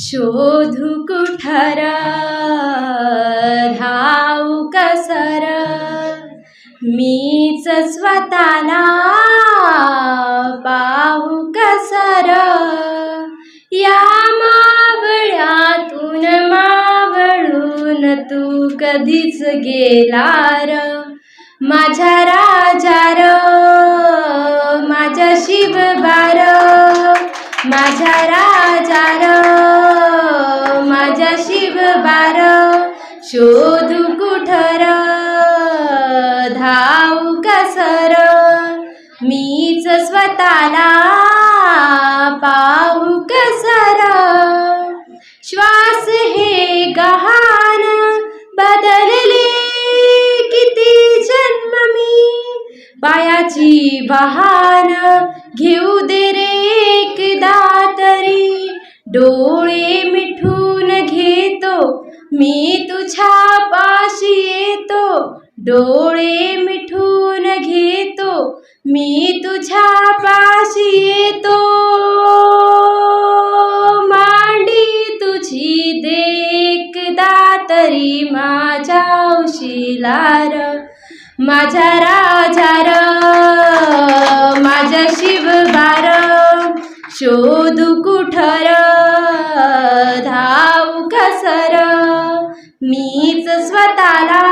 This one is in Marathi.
शोधू कुठर? धावू कसर? मीच स्वतःला पाहू कसर? या मावळ्यातून मावळून तू कधीच गेलार? माझ्या राजार माझ्या शिवबार माझ्या राजार बार शिवबार शोधू कुठर? धावू कसर मीच स्वतःला पाहू कसर श्वास हे गहाण बदलले किती जन्म मी? पायाची बहान घेऊ दे रे एकदा तरी. डोळे मिठू मी तुझ्या पाशी येतो डोळे मिठून घेतो मी तुझ्या पाशी येतो. मांडी तुझी देखदा तरी माझ्या उशिलार माझ्या राजार माझ्या शिवबार शोधू शो मीच स्वतःला